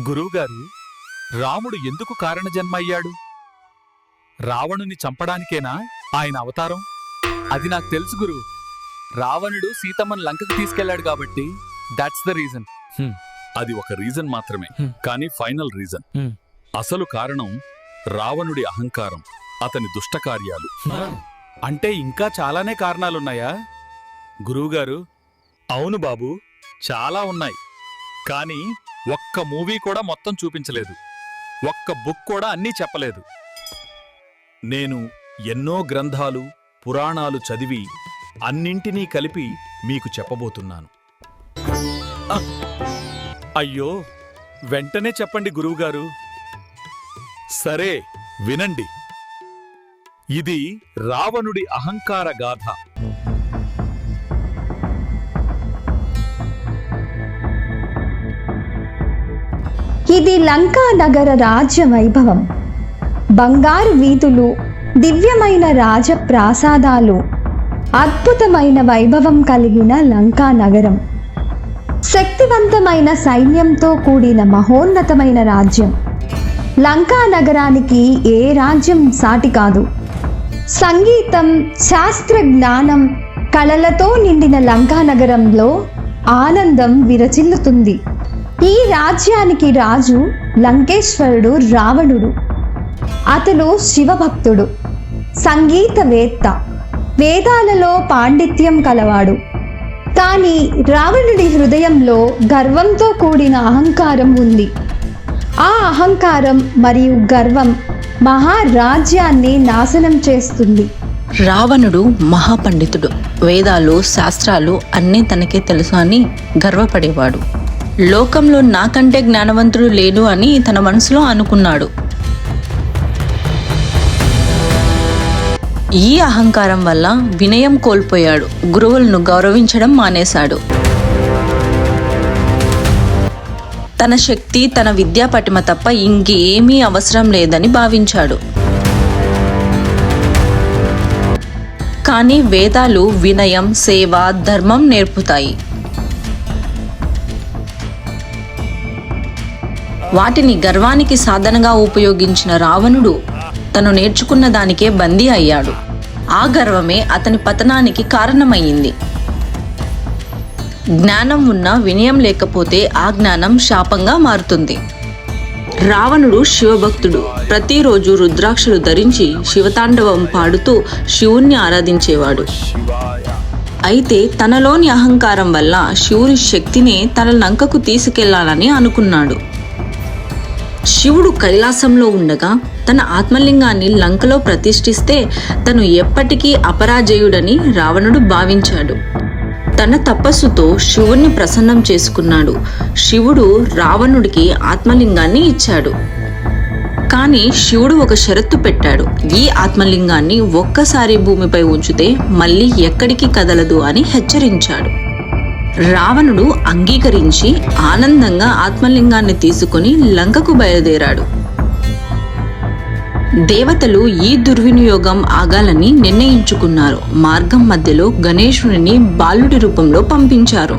గురువుగారు రాముడు ఎందుకు కారణజన్మ అయ్యాడు రావణుని చంపడానికేనా ఆయన అవతారం? అది నాకు తెలుసు గురు. రావణుడు సీతమ్మను లంకకు తీసుకెళ్ళాడు కాబట్టి దాట్స్ ద రీజన్ అది ఒక రీజన్ మాత్రమే. కానీ ఫైనల్ రీజన్. అసలు కారణం రావణుడి అహంకారం అతని దుష్టకార్యాలు. అంటే ఇంకా చాలానే కారణాలున్నాయా? గురువుగారు అవును బాబు చాలా ఉన్నాయి. కానీ ఒక్క మూవీ కూడా మొత్తం చూపించలేదు. ఒక్క బుక్ కూడా అన్నీ చెప్పలేదు. నేను ఎన్నో గ్రంథాలు పురాణాలు చదివి అన్నింటినీ కలిపి మీకు చెప్పబోతున్నాను. అయ్యో! వెంటనే చెప్పండి గురువుగారు. సరే వినండి. ఇది రావణుడి అహంకార గాథ. ఇది లంకా నగర రాజ్య వైభవం బంగారు వీధులు దివ్యమైన రాజ ప్రాసాదాలు అద్భుతమైన వైభవం కలిగిన లంకా నగరం. శక్తివంతమైన సైన్యంతో కూడిన మహోన్నతమైన రాజ్యం. లంకా నగరానికి ఏ రాజ్యం సాటి కాదు. సంగీతం శాస్త్ర జ్ఞానం కళలతో నిండిన లంకా నగరంలో ఆనందం విరచిల్లుతుంది. ఈ రాజ్యానికి రాజు లంకేశ్వరుడు రావణుడు. అతను శివభక్తుడు సంగీతవేత్త వేదాలలో పాండిత్యం కలవాడు. కానీ రావణుడి హృదయంలో గర్వంతో కూడిన అహంకారం ఉంది. ఆ అహంకారం మరియు గర్వం మహారాజ్యాన్ని నాశనం చేస్తుంది. రావణుడు మహాపండితుడు. వేదాలు శాస్త్రాలు అన్నీ తనకే తెలుసు అని గర్వపడేవాడు. లోకంలో నాకంటే జ్ఞానవంతుడు లేడు అని తన మనసులో అనుకున్నాడు. ఈ అహంకారం వల్ల వినయం కోల్పోయాడు. గురువులను గౌరవించడం మానేశాడు. తన శక్తి తన విద్యా పటిమ తప్ప ఇంకేమీ అవసరం లేదని భావించాడు. కానీ వేదాలు వినయం సేవ ధర్మం నేర్పుతాయి. వాటిని గర్వానికి సాధనగా ఉపయోగించిన రావణుడు తను నేర్చుకున్న దానికే బందీ అయ్యాడు. ఆ గర్వమే అతని పతనానికి కారణమయ్యింది జ్ఞానం ఉన్న వినయం లేకపోతే ఆ జ్ఞానం శాపంగా మారుతుంది. రావణుడు శివభక్తుడు. ప్రతిరోజు రుద్రాక్షలు ధరించి శివతాండవం పాడుతూ శివుణ్ణి ఆరాధించేవాడు. అయితే తనలోని అహంకారం వల్ల శివుని శక్తిని తన లంకకు తీసుకెళ్ళాలని అనుకున్నాడు. శివుడు కైలాసంలో ఉండగా తన ఆత్మలింగాన్ని లంకలో ప్రతిష్ఠిస్తే తను ఎప్పటికీ అపరాజయుడని రావణుడు భావించాడు. తన తపస్సుతో శివుణ్ణి ప్రసన్నం చేసుకున్నాడు. శివుడు రావణుడికి ఆత్మలింగాన్ని ఇచ్చాడు. కానీ శివుడు ఒక షరత్తు పెట్టాడు. ఈ ఆత్మలింగాన్ని ఒక్కసారి భూమిపై ఉంచితే మళ్ళీ ఎక్కడికి కదలదు అని హెచ్చరించాడు. రావణుడు అంగీకరించి ఆనందంగా ఆత్మలింగాన్ని తీసుకుని లంకకు బయలుదేరాడు. దేవతలు ఈ దుర్వినియోగం ఆగాలని నిర్ణయించుకున్నారు. మార్గం మధ్యలో గణేశుడిని బాలుడి రూపంలో పంపించారు.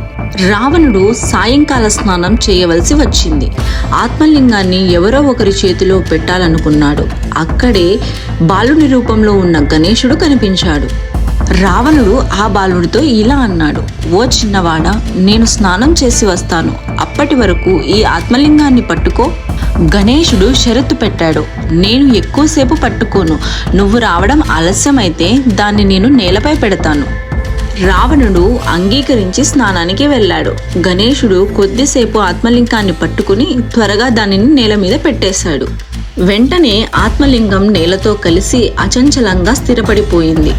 రావణుడు సాయంకాల స్నానం చేయవలసి వచ్చింది. ఆత్మలింగాన్ని ఎవరో ఒకరి చేతిలో పెట్టాలనుకున్నాడు. అక్కడే బాలుడి రూపంలో ఉన్న గణేశుడు కనిపించాడు. రావణుడు ఆ బాలుడితో ఇలా అన్నాడు ఓ చిన్నవాడ నేను స్నానం చేసి వస్తాను. అప్పటి వరకు ఈ ఆత్మలింగాన్ని పట్టుకో. గణేశుడు షరతు పెట్టాడు నేను ఎక్కువసేపు పట్టుకోను. నువ్వు రావడం ఆలస్యమైతే దాన్ని నేను నేలపై పెడతాను. రావణుడు అంగీకరించి స్నానానికి వెళ్ళాడు. గణేశుడు కొద్దిసేపు ఆత్మలింగాన్ని పట్టుకుని త్వరగా దానిని నేల మీద పెట్టేశాడు. వెంటనే ఆత్మలింగం నేలతో కలిసి అచంచలంగా స్థిరపడిపోయింది.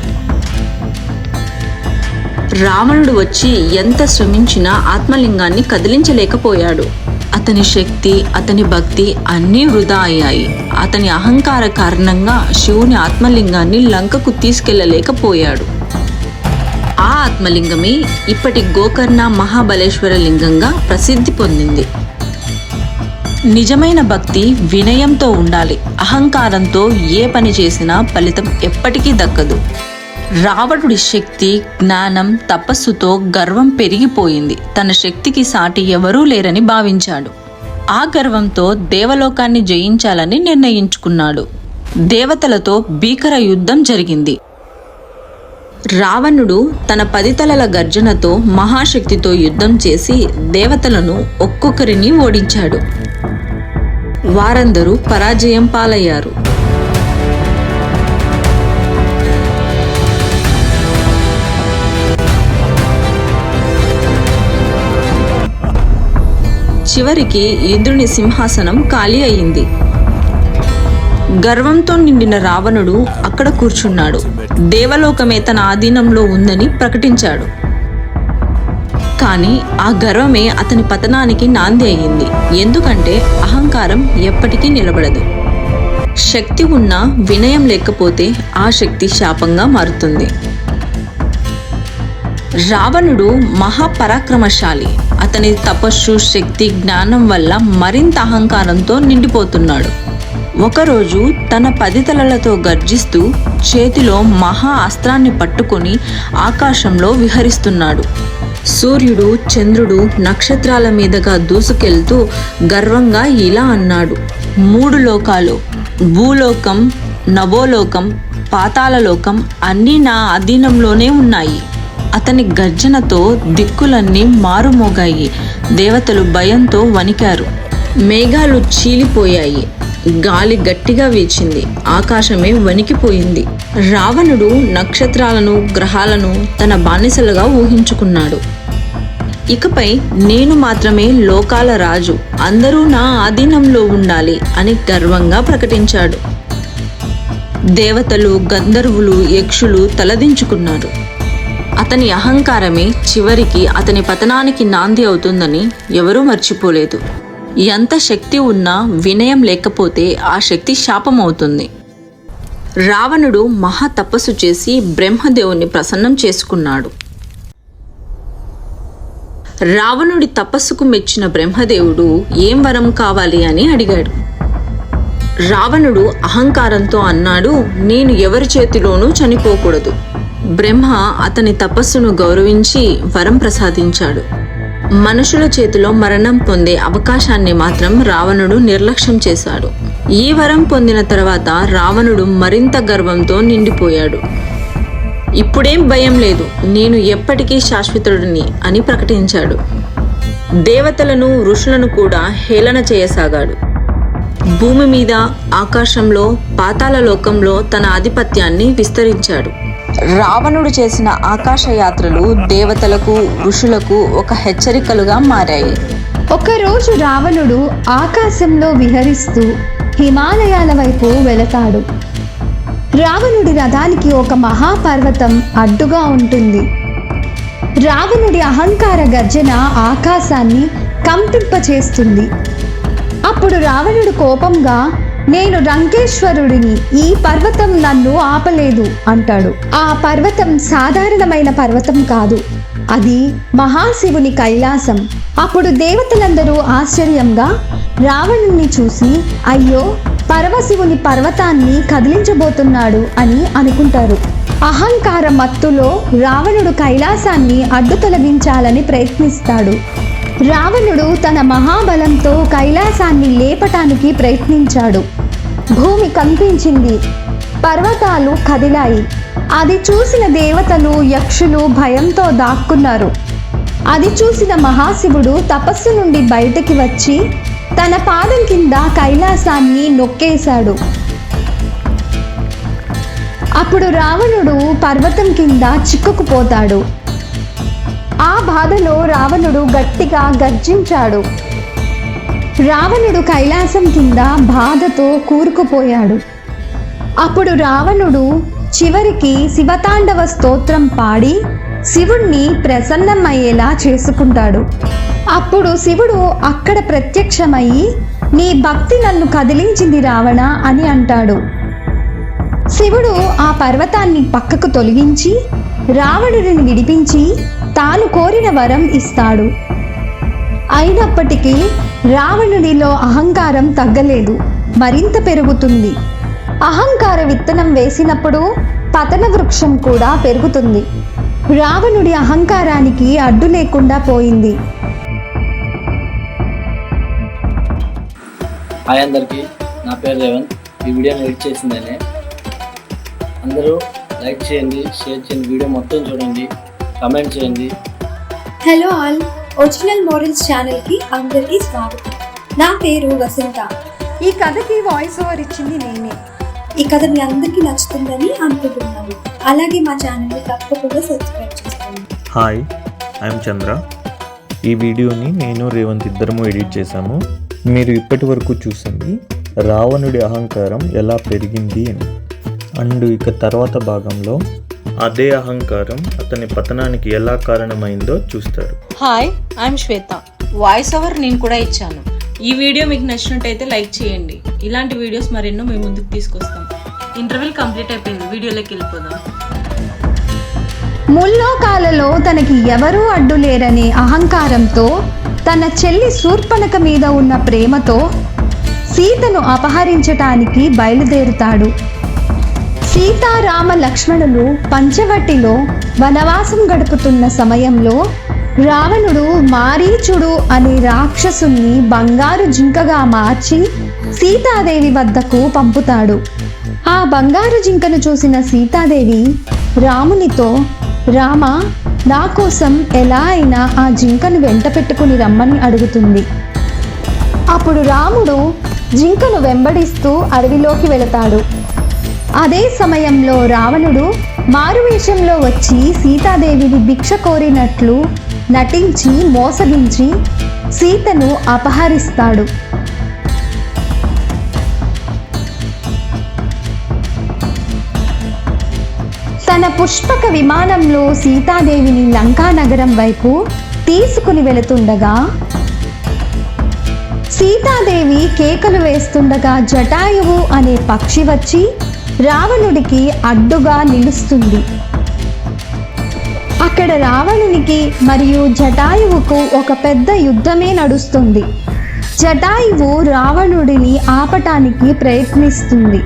రావణుడు వచ్చి ఎంత శ్రమించినా ఆత్మలింగాన్ని కదిలించలేకపోయాడు. అతని శక్తి అతని భక్తి అన్నీ వృధా అయ్యాయి. అతని అహంకార కారణంగా శివుని ఆత్మలింగాన్ని లంకకు తీసుకెళ్ళలేకపోయాడు. ఆ ఆత్మలింగమే ఇప్పటి గోకర్ణ మహాబలేశ్వర లింగంగా ప్రసిద్ధి పొందింది. నిజమైన భక్తి వినయంతో ఉండాలి. అహంకారంతో ఏ పని చేసినా ఫలితం ఎప్పటికీ దక్కదు. రావణుడి శక్తి జ్ఞానం తపస్సుతో గర్వం పెరిగిపోయింది. తన శక్తికి సాటి ఎవరూ లేరని భావించాడు. ఆ గర్వంతో దేవలోకాన్ని జయించాలని నిర్ణయించుకున్నాడు. దేవతలతో భీకర యుద్ధం జరిగింది. రావణుడు తన పది తలల గర్జనతో మహాశక్తితో యుద్ధం చేసి దేవతలను ఒక్కొక్కరిని ఓడించాడు. వారందరూ పరాజయం పాలయ్యారు. చివరికి ఇంద్రుని సింహాసనం ఖాళీ అయింది గర్వంతో నిండిన రావణుడు అక్కడ కూర్చున్నాడు. దేవలోకమే తన ఆధీనంలో ఉందని ప్రకటించాడు. కానీ ఆ గర్వమే అతని పతనానికి నాంది అయింది ఎందుకంటే అహంకారం ఎప్పటికీ నిలబడదు. శక్తి ఉన్నా వినయం లేకపోతే ఆ శక్తి శాపంగా మారుతుంది. రావణుడు మహాపరాక్రమశాలి. అతని తపస్సు శక్తి జ్ఞానం వల్ల మరింత అహంకారంతో నిండిపోతున్నాడు. ఒకరోజు తన పది తలలతో గర్జిస్తూ చేతిలో మహా అస్త్రాన్ని పట్టుకొని ఆకాశంలో విహరిస్తున్నాడు. సూర్యుడు చంద్రుడు నక్షత్రాల మీదుగా దూసుకెళ్తూ గర్వంగా ఇలా అన్నాడు. మూడు లోకాలు భూలోకం నవోలోకం పాతాళలోకం అన్నీ నా అధీనంలోనే ఉన్నాయి. అతని గర్జనతో దిక్కులన్నీ మారుమోగాయి. దేవతలు భయంతో వణికారు. మేఘాలు చీలిపోయాయి. గాలి గట్టిగా వీచింది. ఆకాశమే వణికిపోయింది. రావణుడు నక్షత్రాలను గ్రహాలను తన బానిసలుగా ఊహించుకున్నాడు. ఇకపై నేను మాత్రమే లోకాల రాజు. అందరూ నా ఆధీనంలో ఉండాలి అని గర్వంగా ప్రకటించాడు. దేవతలు గంధర్వులు యక్షులు తలదించుకున్నారు. అతని అహంకారమే చివరికి అతని పతనానికి నాంది అవుతుందని ఎవరూ మర్చిపోలేదు. ఎంత శక్తి ఉన్నా వినయం లేకపోతే ఆ శక్తి శాపమవుతుంది. రావణుడు మహా తపస్సు చేసి బ్రహ్మదేవుని ప్రసన్నం చేసుకున్నాడు. రావణుడి తపస్సుకు మెచ్చిన బ్రహ్మదేవుడు ఏం వరం కావాలి అని అడిగాడు. రావణుడు అహంకారంతో అన్నాడు నేను ఎవరి చేతిలోనూ చనిపోకూడదు. బ్రహ్మ అతని తపస్సును గౌరవించి వరం ప్రసాదించాడు. మనుషుల చేతిలో మరణం పొందే అవకాశాన్ని మాత్రం రావణుడు నిర్లక్ష్యం చేశాడు. ఈ వరం పొందిన తర్వాత రావణుడు మరింత గర్వంతో నిండిపోయాడు. ఇప్పుడేం భయం లేదు. నేను ఎప్పటికీ శాశ్వతుడిని అని ప్రకటించాడు. దేవతలను ఋషులను కూడా హేళన చేయసాగాడు. భూమి మీద ఆకాశంలో పాతాల లోకంలో తన ఆధిపత్యాన్ని విస్తరించాడు. రావణుడు చేసిన ఆకాశయాత్రలు దేవతలకు ఋషులకు ఒక హెచ్చరికలుగా మారాయి. ఒకరోజు రావణుడు ఆకాశంలో విహరిస్తూ హిమాలయాల వైపు వెళతాడు. రావణుడి రథానికి ఒక మహాపర్వతం అడ్డుగా ఉంటుంది. రావణుడి అహంకార గర్జన ఆకాశాన్ని కంపింపచేస్తుంది. అప్పుడు రావణుడు కోపంగా నేను రంకేశ్వరుడిని ఈ పర్వతం నన్ను ఆపలేదు అంటాడు. ఆ పర్వతం సాధారణమైన పర్వతం కాదు. అది మహాశివుని కైలాసం. అప్పుడు దేవతలందరూ ఆశ్చర్యంగా రావణుణ్ణి చూసి అయ్యో పరమశివుని పర్వతాన్ని కదిలించబోతున్నాడు అని అనుకుంటారు. అహంకార మత్తులో రావణుడు కైలాసాన్ని అడ్డు తొలగించాలని ప్రయత్నిస్తాడు. రావణుడు తన మహాబలంతో కైలాసాన్ని లేపటానికి ప్రయత్నించాడు. భూమి కంపించింది. పర్వతాలు కదిలాయి. అది చూసిన దేవతలు యక్షులు భయంతో దాక్కున్నారు. అది చూసిన మహాశివుడు తపస్సు నుండి బయటికి వచ్చి తన పాదం కింద కైలాసాన్ని నొక్కేశాడు. అప్పుడు రావణుడు పర్వతం కింద చిక్కుకుపోతాడు. ఆ బాధలో రావణుడు గట్టిగా గర్జించాడు. రావణుడు కైలాసం కింద బాధతో కూరుకుపోయాడు. అప్పుడు రావణుడు చివరికి శివతాండవ స్తోత్రం పాడి శివుణ్ణి ప్రసన్నమయ్యేలా చేసుకుంటాడు. అప్పుడు శివుడు అక్కడ ప్రత్యక్షమయ్యి నీ భక్తి నన్ను కదిలించింది రావణ అని అంటాడు. శివుడు ఆ పర్వతాన్ని పక్కకు తొలగించి రావణుడిని విడిపించి తాను కోరిన వరం ఇస్తాడు. అయినప్పటికీ రావణుడిలో అహంకారం తగ్గలేదు. మరింత పెరుగుతుంది. అహంకార విత్తనం వేసినప్పుడు పతన వృక్షం కూడా పెరుగుతుంది. రావణుడి అహంకారానికి అడ్డు లేకుండా పోయింది. హాయ్ అందరికీ నా పేరు రేవంత్ ఈ వీడియోని ఎడిట్ చేసింది నేనే అందరూ లైక్ చేయండి షేర్ చేయండి వీడియో మొత్తం చూడండి కమెంట్ చేయండి. హలో ఆల్ ఒరిజినల్ మోడల్స్ ఛానల్కి అందరికీ స్వాగతం. నా పేరు వసంత. ఈ కథకి వాయిస్ ఓవర్ ఇచ్చింది నేనే. ఈ కథ మీ అందరికీ నచ్చుతుందని అనుకుంటున్నాను. అలాగే మా ఛానల్ని తప్పకుండా సబ్స్క్రైబ్ చేసుకోండి. హాయ్ ఐఎమ్ చంద్ర ఈ వీడియోని నేను రేవంత్ ఇద్దరము ఎడిట్ చేశాము. మీరు ఇప్పటి వరకు చూసింది రావణుడి అహంకారం ఎలా పెరిగింది అని. అండ్ ఇక తర్వాత భాగంలో అదే అహంకారం అతని పతనానికి ఎలా కారణమైందో చూస్తారు. Hi I'm Shweta. Voice over నేను కూడా ఇచ్చాను. ఈ వీడియో మీకు నచ్చినట్టయితే లైక్ చేయండి. ఇలాంటి వీడియోస్ మరెన్నో మేము ముందుకు తీసుకొస్తాం. ఇంటర్వ్యూల్ కంప్లీట్ అయిపోయింది. వీడియోలోకి వెళ్ళిపోదాం. ముల్లోకాలలో తనకి ఎవరూ అడ్డు లేరనే అహంకారంతో తన చెల్లి శూర్పణక మీద ఉన్న ప్రేమతో సీతను అపహరించటానికి బయలుదేరుతాడు. సీతారామ లక్ష్మణులు పంచవటిలో వనవాసం గడుపుతున్న సమయంలో రావణుడు మారీచుడు అనే రాక్షసుని బంగారు జింకగా మార్చి సీతాదేవి వద్దకు పంపుతాడు. ఆ బంగారు జింకను చూసిన సీతాదేవి రామునితో రామ నా కోసం ఎలా అయినా ఆ జింకను వెంట పెట్టుకుని రమ్మని అడుగుతుంది అప్పుడు రాముడు జింకను వెంబడిస్తూ అడవిలోకి వెళతాడు. అదే సమయంలో రావణుడు మారువేషంలో వచ్చి సీతాదేవిని భిక్ష కోరినట్లు నటించి మోసగించి సీతను అపహరిస్తాడు. తన పుష్పక విమానంలో సీతాదేవిని లంకా నగరం వైపు తీసుకుని వెళుతుండగా సీతాదేవి కేకలు వేస్తుండగా జటాయువు అనే పక్షి వచ్చి రావణుడికి అడ్డుగా నిలుస్తుంది. అక్కడ రావణునికి మరియు జటాయువుకు ఒక పెద్ద యుద్ధమే నడుస్తుంది. జటాయువు రావణుడిని ఆపటానికి ప్రయత్నిస్తుంది.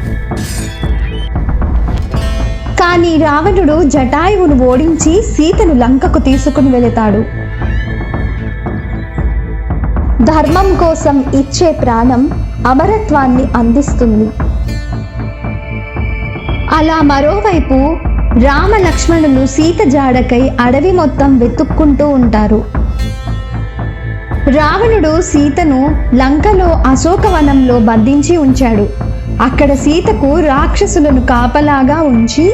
కానీ రావణుడు జటాయువును ఓడించి సీతను లంకకు తీసుకుని వెళతాడు. ధర్మం కోసం ఇచ్చే ప్రాణం అమరత్వాన్ని అందిస్తుంది. అలా మరోవైపు రామ లక్ష్మణులు సీత జాడకై అడవి మొత్తం వెతుక్కుంటూ ఉంటారు. రావణుడు సీతను లంకలో అశోకవనంలో బంధించి ఉంచాడు. అక్కడ సీతకు రాక్షసులను కాపలాగా ఉంచి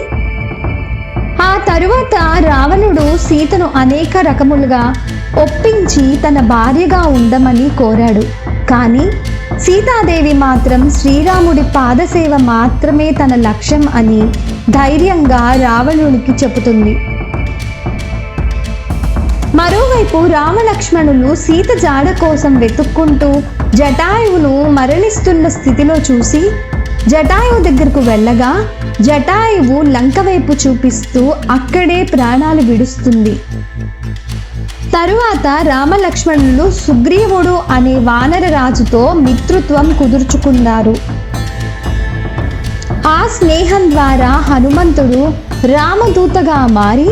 ఆ తరువాత రావణుడు సీతను అనేక రకములుగా ఒప్పించి తన భార్యగా ఉండమని కోరాడు. కానీ సీతాదేవి మాత్రం శ్రీరాముడి పాదసేవ మాత్రమే తన లక్ష్యం అని ధైర్యంగా రావణునికి చెబుతుంది. మరోవైపు రామలక్ష్మణులు సీత జాడ కోసం వెతుక్కుంటూ జటాయువును మరణిస్తున్న స్థితిలో చూసి జటాయువు దగ్గరకు వెళ్ళగా జటాయువు లంక వైపు చూపిస్తూ అక్కడే ప్రాణాలు విడుస్తుంది. తరువాత రామలక్ష్మణులు సుగ్రీవుడు అనే వానర రాజుతో మిత్రుత్వం కుదుర్చుకున్నారు. ఆ స్నేహం ద్వారా హనుమంతుడు రామదూతగా మారి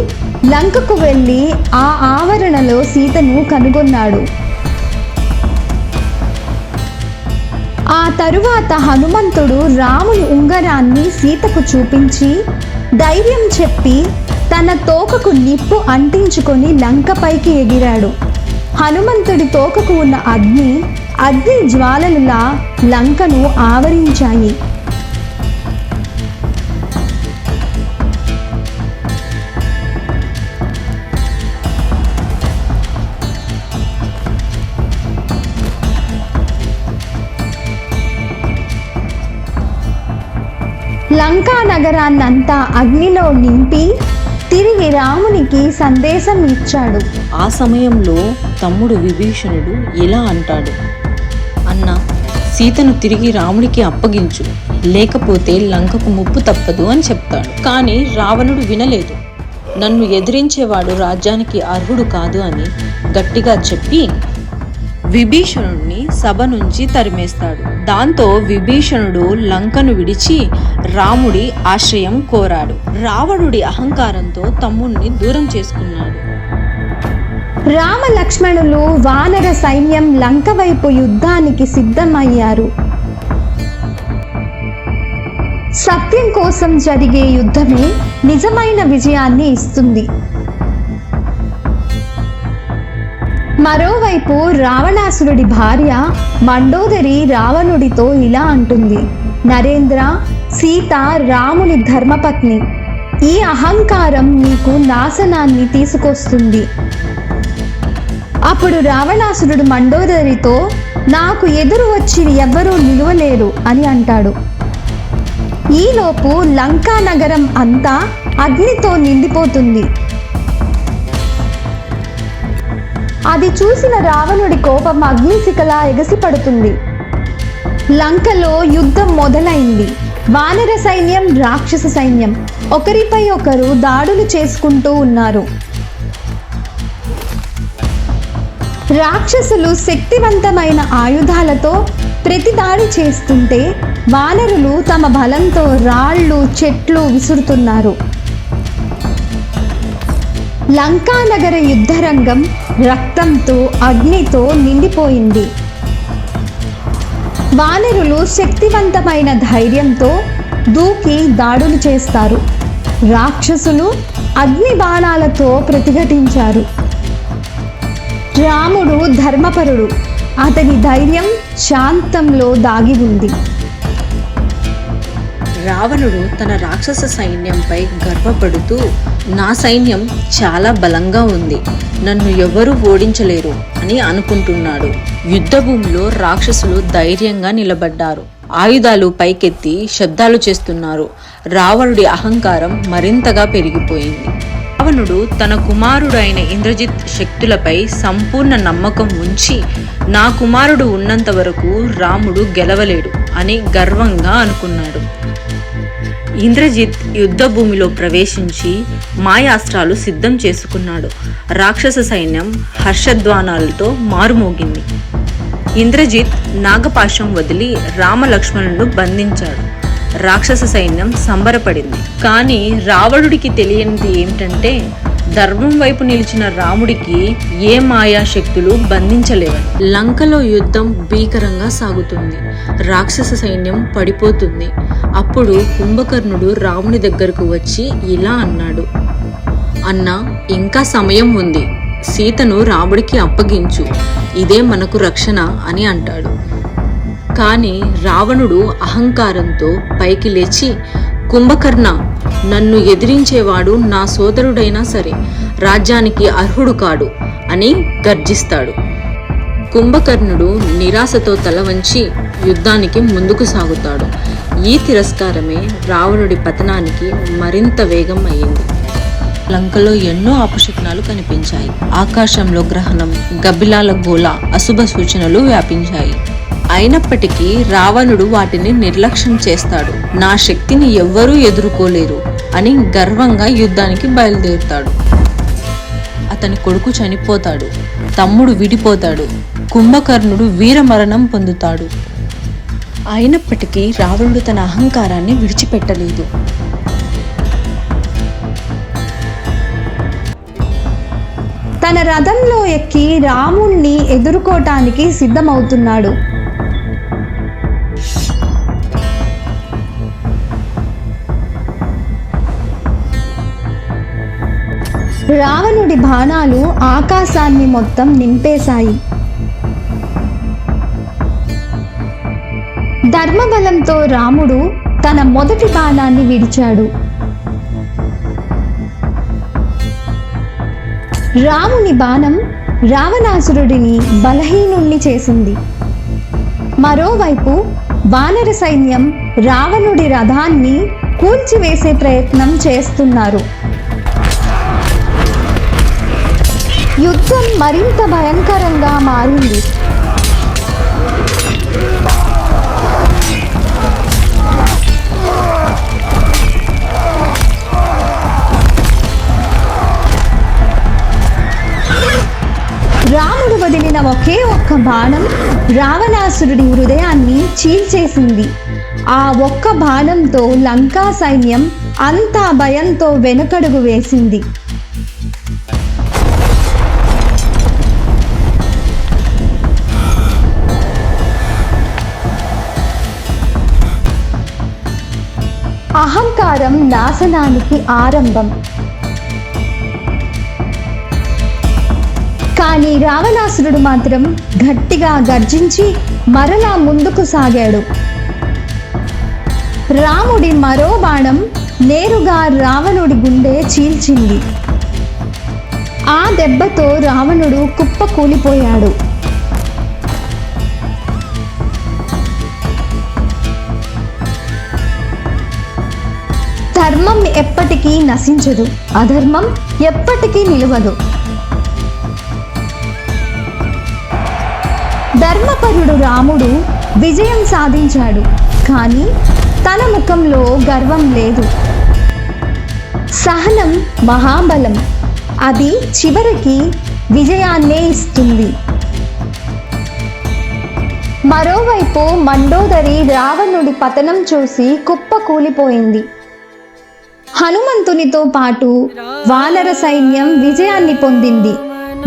లంకకు వెళ్ళి ఆ ఆవరణలో సీతను కనుగొన్నాడు. ఆ తరువాత హనుమంతుడు రాముని ఉంగరాన్ని సీతకు చూపించి ధైర్యం చెప్పి తన తోకకు నిప్పు అంటించుకొని లంకపైకి ఎగిరాడు. హనుమంతుడి తోకకు ఉన్న అగ్ని అగ్ని జ్వాలలులా లంకను ఆవరించాయి. లంకా నగరాన్నంతా అగ్నిలో నింపి తిరిగి రామునికి సందేశం ఇచ్చాడు. ఆ సమయంలో తమ్ముడు విభీషణుడు ఇలా అంటాడు. అన్న సీతను తిరిగి రాముడికి అప్పగించు. లేకపోతే లంకకు ముప్పు తప్పదు అని చెప్తాడు. కానీ రావణుడు వినలేదు. నన్ను ఎదిరించేవాడు రాజ్యానికి అర్హుడు కాదు అని గట్టిగా చెప్పి విభీషణుడిని సభ నుంచి తరిమేస్తాడు. దాంతో విభీషణుడు లంకను విడిచి రాముడి ఆశ్రయం కోరాడు. రావణుడి అహంకారంతో తమ్ముణ్ణి దూరం చేసుకున్నాడు. రామ లక్ష్మణులు వానర సైన్యం లంక వైపు యుద్ధానికి సిద్ధమయ్యారు. సత్యం కోసం జరిగే యుద్ధమే నిజమైన విజయాన్ని ఇస్తుంది. మరోవైపు రావణాసురుడి భార్య మండోదరి రావణుడితో ఇలా అంటుంది. నరేంద్ర సీత రాముని ధర్మపత్ని ఈ అహంకారం నీకు నాశనాన్ని తీసుకొస్తుంది. అప్పుడు రావణాసురుడు మండోదరితో నాకు ఎదురు వచ్చి ఎవ్వరూ నిలవలేరు అని అంటాడు. ఈలోపు లంకా నగరం అంతా అగ్నితో నిండిపోతుంది. అది చూసిన రావణుడి కోపం అగ్నిశిఖలా ఎగసిపడుతుంది. లంకలో యుద్ధం మొదలైంది. వానర సైన్యం రాక్షస సైన్యం ఒకరిపై ఒకరు దాడులు చేసుకుంటూ ఉన్నారు. రాక్షసులు శక్తివంతమైన ఆయుధాలతో ప్రతి దాడి చేస్తుంటే వానరులు తమ బలంతో రాళ్ళు చెట్లు విసురుతున్నారు. లంకానగర యుద్ధరంగం రక్తంతో అగ్నితో నిండిపోయింది. వానరులు శక్తివంతమైన ధైర్యంతో దూకి దాడులు చేస్తారు. రాక్షసులు అగ్ని బాణాలతో ప్రతిఘటించారు. రాముడు ధర్మపరుడు. అతని ధైర్యం శాంతంలో దాగి ఉంది. రావణుడు తన రాక్షస సైన్యంపై గర్వపడుతూ నా సైన్యం చాలా బలంగా ఉంది. నన్ను ఎవరూ ఓడించలేరు అని అనుకుంటున్నాడు. యుద్ధభూమిలో రాక్షసులు ధైర్యంగా నిలబడ్డారు. ఆయుధాలు పైకెత్తి శబ్దాలు చేస్తున్నారు. రావణుడి అహంకారం మరింతగా పెరిగిపోయింది. రావణుడు తన కుమారుడైన ఇంద్రజిత్ శక్తులపై సంపూర్ణ నమ్మకం ఉంచి నా కుమారుడు ఉన్నంత వరకు రాముడు గెలవలేడు అని గర్వంగా అనుకున్నాడు. ఇంద్రజిత్ యుద్ధ భూమిలో ప్రవేశించి మాయాస్త్రాలు సిద్ధం చేసుకున్నాడు. రాక్షస సైన్యం హర్షధ్వానాలతో మారుమోగింది. ఇంద్రజిత్ నాగపాశం వదిలి రామలక్ష్మణులను బంధించాడు. రాక్షస సైన్యం సంబరపడింది. కానీ రావణుడికి తెలియనిది ఏమిటంటే ధర్మం వైపు నిలిచిన రాముడికి ఏ మాయా శక్తులు బంధించలేవని లంకలో యుద్ధం భీకరంగా సాగుతుంది. రాక్షస సైన్యం పడిపోతుంది. అప్పుడు కుంభకర్ణుడు రాముని దగ్గరకు వచ్చి ఇలా అన్నాడు. అన్న ఇంకా సమయం ఉంది. సీతను రాముడికి అప్పగించు. ఇదే మనకు రక్షణ అని అంటాడు. కానీ రావణుడు అహంకారంతో పైకి లేచి కుంభకర్ణ నన్ను ఎదిరించేవాడు నా సోదరుడైనా సరే రాజ్యానికి అర్హుడు కాడు అని గర్జిస్తాడు. కుంభకర్ణుడు నిరాశతో తల వంచి యుద్ధానికి ముందుకు సాగుతాడు. ఈ తిరస్కారమే రావణుడి పతనానికి మరింత వేగం అయ్యింది. లంకలో ఎన్నో అపశకునాలు కనిపించాయి. ఆకాశంలో గ్రహణం గబ్బిలాల గోళ అశుభ సూచనలు వ్యాపించాయి. అయినప్పటికీ రావణుడు వాటిని నిర్లక్ష్యం చేస్తాడు. నా శక్తిని ఎవ్వరూ ఎదుర్కోలేరు అని గర్వంగా యుద్ధానికి బయలుదేరుతాడు. అతని కొడుకు చనిపోతాడు. తమ్ముడు విడిపోతాడు. కుంభకర్ణుడు వీరమరణం పొందుతాడు. అయినప్పటికీ రావణుడు తన అహంకారాన్ని విడిచిపెట్టలేదు. తన రథంలో ఎక్కి రాముణ్ణి ఎదుర్కోటానికి సిద్ధమవుతున్నాడు. రావణుడి బాణాలు ఆకాశాన్ని మొత్తం నింపేశాయి. ధర్మబలంతో రాముడు తన మొదటి బాణాన్ని విడిచాడు. రాముని బాణం రావణాసురుడిని బలహీనుణ్ణి చేసింది. మరోవైపు వానర సైన్యం రావణుడి రథాన్ని కూల్చివేసే ప్రయత్నం చేస్తున్నారు. యుద్ధం మరింత భయంకరంగా మారింది. రాముడు వదిలిన ఒకే ఒక్క బాణం రావణాసురుడి హృదయాన్ని చీల్చేసింది. ఆ ఒక్క బాణంతో లంకా సైన్యం అంతా భయంతో వెనుకడుగు వేసింది. అహంకారం నాశనానికి ఆరంభం. కానీ రావణాసురుడు మాత్రం గట్టిగా గర్జించి మరలా ముందుకు సాగాడు. రాముడి మరో బాణం నేరుగా రావణుడి గుండె చీల్చింది. ఆ దెబ్బతో రావణుడు కుప్ప కూలిపోయాడు ధర్మం ఎప్పటికీ నశించదు. అధర్మం ఎప్పటికీ నిలవదు. ధర్మపరుడు రాముడు విజయం సాధించాడు. కానీ తన ముఖంలో గర్వం లేదు. సహనం మహాబలం. అది చివరికి విజయాన్నే ఇస్తుంది. మరోవైపు మండోదరి రావణుడి పతనం చూసి కుప్ప కూలిపోయింది. హనుమంతునితో పాటు వానర సైన్యం విజయాన్ని పొందింది.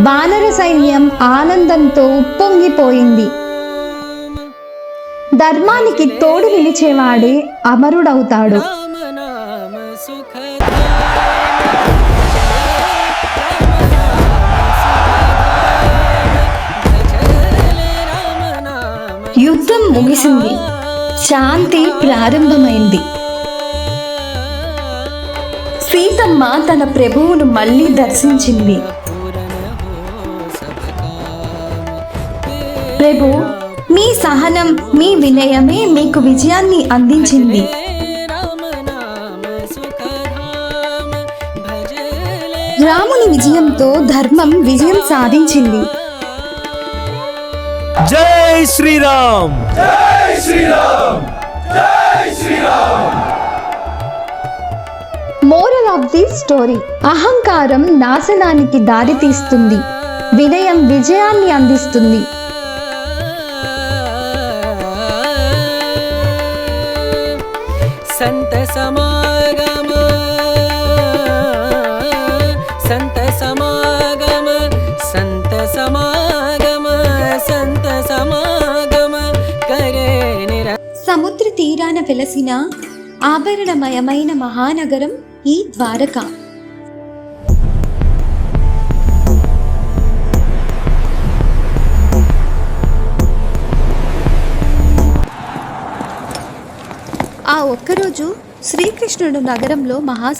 వానర సైన్యం ఆనందంతో ఉప్పొంగిపోయింది. ధర్మానికి తోడు నిలిచేవాడే అమరుడవుతాడు. యుద్ధం ముగిసింది. శాంతి ప్రారంభమైంది. సీతమ్మ తన ప్రభువును మళ్ళీ దర్శించింది. ప్రభు మీ సహనం మీ వినయమే మీకు విజయాన్ని అందించింది. రాముని విజయంతో ధర్మం విజయం సాధించింది. జై Shriram! Moral of the story అహంకారం నాశనానికి దారి తీస్తుంది వినయం విజయాన్ని అందిస్తుంది. సంత సమాగమ సంత సమాగమ సంత సమాగమ సంత సమాగమ సముద్ర తీరాన వెలసిన ఆభరణమయమైన మహానగరం ఈ ద్వారక. ఆ ఒక్కరోజు శ్రీకృష్ణుడు నగరంలో మహాసభ